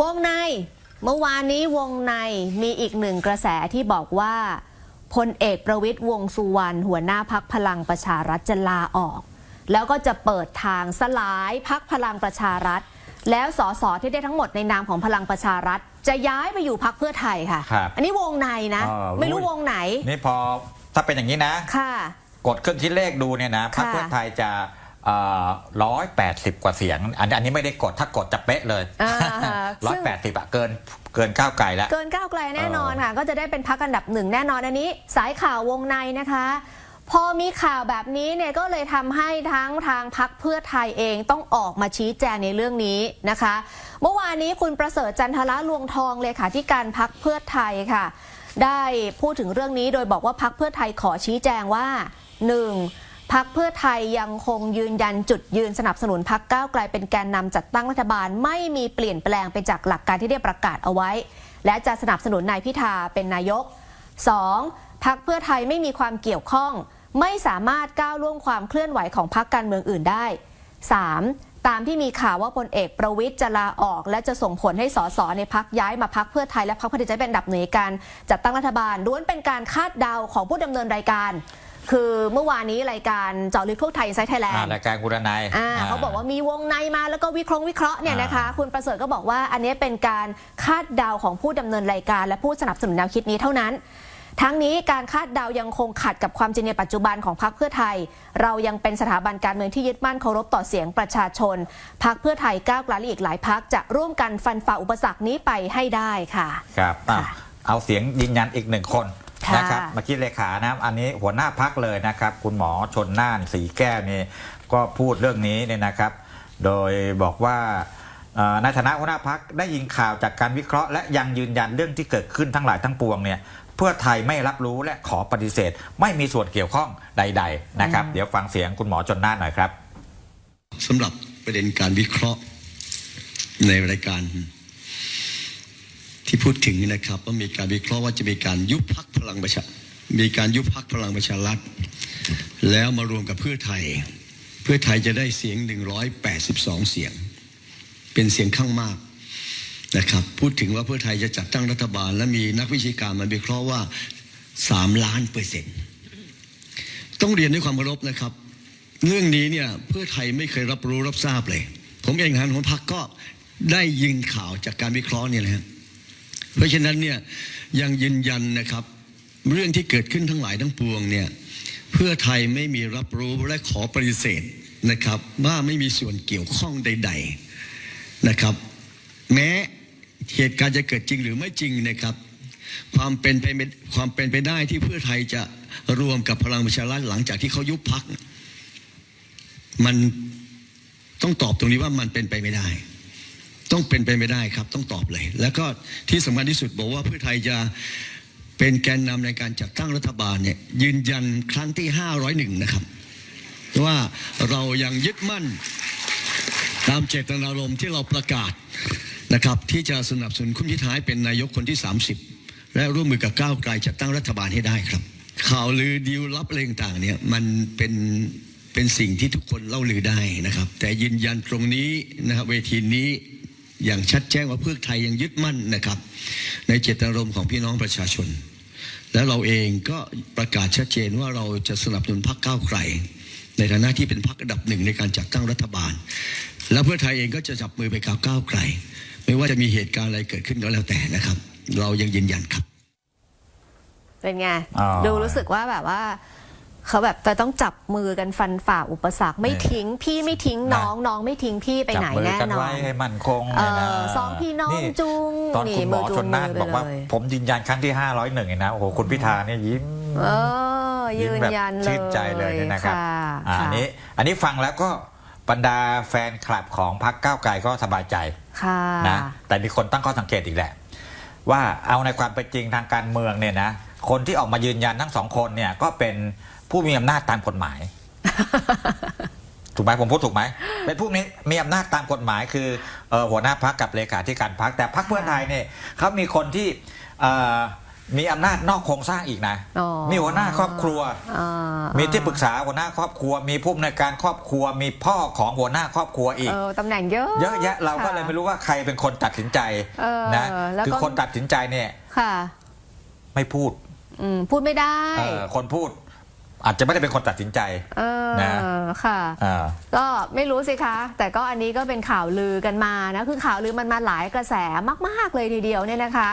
วงใน เมื่อวานนี้วงในมีอีกหนึ่งกระแสที่บอกว่าพลเอกประวิตยวงษ์สุวรรณหัวหน้าพักพลังประชารัฐจะลาออก แล้วก็จะเปิดทางสลายพักพลังประชารัฐ แล้วสสที่ได้ทั้งหมดในนามของพลังประชารัฐ จะย้ายไปอยู่พักเพื่อไทยค่ะ ครับอันนี้วงในนะอ่าไม่รู้วงไหนนี่พอถ้าเป็นอย่างนี้นะ ค่ะ กดเครื่องคิดเลขดูเนี่ยนะพรรคค่ะ เพื่อไทยจะร้อยแปดสิบกว่าเสียง อันอันนี้ไม่ได้กดถ้ากดจะเป๊ะเลย อ่า ร้อซึ่ยงแปดสิบอะเกินเกินก้าวไกลแล้ว เกินก้าวไกลแน่นอนค่ะ ก็จะได้เป็นพักอันดับหนึ่งแน่นอนอันนี้ สายข่าววงในนะคะ พอมีข่าวแบบนี้เนี่ยก็เลยทำให้ทั้งทางพักเพื่อไทยเองต้องออกมาชี้แจงในเรื่องนี้นะคะ เมื่อวานนี้คุณประเสริฐจันทละลวงทองเลขาธิการพักเพื่อไทยค่ะ ได้พูดถึงเรื่องนี้โดยบอกว่าพักเพื่อไทยขอชี้แจงว่า 1. พักเพื่อไทยยังคงยืนยันจุดยืนสนับสนุนพักก้าวไกลเป็นแกนนำจัดตั้งรัฐบาล ไม่มีเปลี่ยนแปลงไปจากหลักการที่ได้ประกาศเอาไว้ และจะสนับสนุนนายพิธาเป็นนายก 2. พักเพื่อไทยไม่มีความเกี่ยวข้อง ไม่สามารถก้าวล่วงความเคลื่อนไหวของพักการเมืองอื่นได้ 3. ตามที่มีข่าวว่าพลเอกประวิทย์จะลาออก และจะส่งผลให้สสในพักย้ายมาพักเพื่อไทยและพักเพื่อไทยจะเป็นดับหนึ่งการจัดตั้งรัฐบาลล้วนเป็นการคาดเดาของผู้ดำเนินรายการ คือเมื่อวานนี้รายการเจาะลึกทั่วไทยไซต์ไทยแลนอ่าด์รายการกุรนายอ่าเขาบอกว่ามีวงในมาแล้วก็วิเคราะห์วิเคราะห์เนี่ยนะคะ คุณประเสริฐก็บอกว่าอันนี้เป็นการคาดเดาของผู้ดำเนินรายการ และผู้สนับสนุนแนวคิดนี้เท่านั้น ทั้งนี้การคาดเดายังคงขัดกับความจริงในปัจจุบันของพรรคเพื่อไทย เรายังเป็นสถาบันการเมืองที่ยึดมั่นเคารพต่อเสียงประชาชนพรรคเพื่อไทยก้าวไกลและอีกหลายพรรคจะร่วมกันฟันฝ่าอุปสรรคนี้ไปให้ได้ค่ะ ครับอะค่ะเอาเสียงยืนยันอีกหนึ่งคนค่ะ นะครับเมื่อกี้เลขานะอันนี้หัวหน้าพักเลยนะครับ คุณหมอชนน่านสีแก้วนี่ก็พูดเรื่องนี้เนี่ยนะครับ โดยบอกว่าเอ่อในฐานะหัวหน้าพักได้ยินข่าวจากการวิเคราะห์และยังยืนยันเรื่องที่เกิดขึ้นทั้งหลายทั้งปวงเนี่ยเพื่อไทยไม่รับรู้และขอปฏิเสธ ไม่มีส่วนเกี่ยวข้องใด ๆ นะครับ เดี๋ยวฟังเสียงคุณหมอชนน่านหน่อยครับสำหรับประเด็นการวิเคราะห์ในรายการ ที่พูดถึงนะครับว่ามีการวิเคราะห์ว่าจะมีการยุบพักพลังประชา มีการยุบพักพลังประชารัฐ แล้วมารวมกับเพื่อไทย เพื่อไทยจะได้เสียง 182 เสียง เป็นเสียงข้างมากนะครับ พูดถึงว่าเพื่อไทยจะจัดตั้งรัฐบาล และมีนักวิชาการมาวิเคราะห์ว่า 3 ล้านเปอร์เซ็นต์ต้องเรียนด้วยความเคารพนะครับ เรื่องนี้เนี่ยเพื่อไทยไม่เคยรับรู้รับทราบเลย ผมเองหันของพรรคก็ได้ยินข่าวจากการวิเคราะห์เนี่ยนะฮะ เพราะฉะนั้นเนี่ยยังยืนยันนะครับ เรื่องที่เกิดขึ้นทั้งหลายทั้งปวงเนี่ยเพื่อไทยไม่มีรับรู้และขอปฏิเสธนะครับว่าไม่มีส่วนเกี่ยวข้องใด ๆนะครับ แม้เหตุการณ์จะเกิดจริงหรือไม่จริงนะครับ ความเป็นไปไม่ความเป็นไปได้ที่เพื่อไทยจะรวมกับพลังประชารัฐหลังจากที่เขายุบพักมันต้องตอบตรงนี้ว่ามันเป็นไปไม่ได้ ต้องเป็นไปไม่ได้ครับ ต้องตอบเลย แล้วก็ที่สำคัญที่สุดบอกว่าเพื่อไทยจะเป็นแกนนำในการจัดตั้งรัฐบาลเนี่ยยืนยันครั้งที่ 501 นะครับ ว่าเรายังยึดมั่นตามเจตนารมณ์ที่เราประกาศนะครับ ที่จะสนับสนุนคุณพิธาให้เป็นนายกคนที่ 30 และร่วมมือกับก้าวไกลจัดตั้งรัฐบาลให้ได้ครับ ข่าวลือดีลลับอะไรต่างเนี่ยมันเป็นเป็นสิ่งที่ทุกคนเล่าลือได้นะครับ แต่ยืนยันตรงนี้นะครับเวทีนี้ อย่างชัดแจ้งว่าเพื่อไทยยังยึดมั่นนะครับ ในเจตนารมณ์ของพี่น้องประชาชน และเราเองก็ประกาศชัดเจนว่าเราจะสนับสนุนพรรคก้าวไกล ในฐานะที่เป็นพรรคอันดับหนึ่งในการจัดตั้งรัฐบาล และเพื่อไทยเองก็จะจับมือไปกับก้าวไกล ไม่ว่าจะมีเหตุการณ์อะไรเกิดขึ้นก็แล้วแต่นะครับ เรายังยืนยันครับ เป็นไงอ๋อดูรู้สึกว่าแบบว่า เขาแบบจะต้องจับมือกันฟันฝ่าอุปสรรคไม่ทิ้ง พี่ไม่ทิ้งน้องน้องไม่ทิ้งพี่ไปไหนจับมือแน่กันนอไว้นให้มั่นคงเอเนี่ยนะอสองพี่น้องนี่จุงตอนคุณหมอจูชนน่านมืบอกว่าไปเลยผมยืนยันครั้งที่ 501เนี่ยนะโอ้โหคุณพิธาเนี่ยยิ้มเออยืนแบบยันเลยชื่นใจเลยเนี่ยนะครับค่ะอ่าค่ะอันนี้อันนี้ฟังแล้วก็บรรดาแฟนคลับของพรรคก้าวไกลก็สบายใจค่ะนะแต่มีคนตั้งข้อสังเกตอีกแหละ ว่าเอาในความเป็นจริงทางการเมืองเนี่ยนะ คนที่ออกมายืนยันทั้งสองคนเนี่ยก็เป็นผู้มีอำนาจตามกฎหมาย ถูกไหมผมพูดถูกไหมเป็นผู้มีมีอำนาจตามกฎหมาย คือเอ่อหัวหน้าพักกับเลขาธิการพักแต่พักเพื่อไทยเนี่ยเขามีคนที่เอ่อมีอำนาจนอกโครงสร้างอีกนะอ๋อมีหัวหน้าครอบครัวอ่ามีที่ปรึกษาหัวหน้าครอบครัว มีผู้อำนวยการครอบครัว มีพ่อของหัวหน้าครอบครัวอีกเออตำแหน่งเยอะเยอะแยะเราก็เลยไม่รู้ว่าใครเป็นคนตัดสินใจเออนะแล้วก็คือคนตัดสินใจเนี่ยค่ะไม่พูด อืมพูดไม่ได้เออคนพูดอาจจะไม่ได้เป็นคนตัดสินใจ เออนะค่ะ อ่า ก็ไม่รู้สิคะ แต่ก็อันนี้ก็เป็นข่าวลือกันมานะ คือข่าวลือมันมาหลายกระแสมาก ๆ เลยทีเดียวเนี่ยนะคะ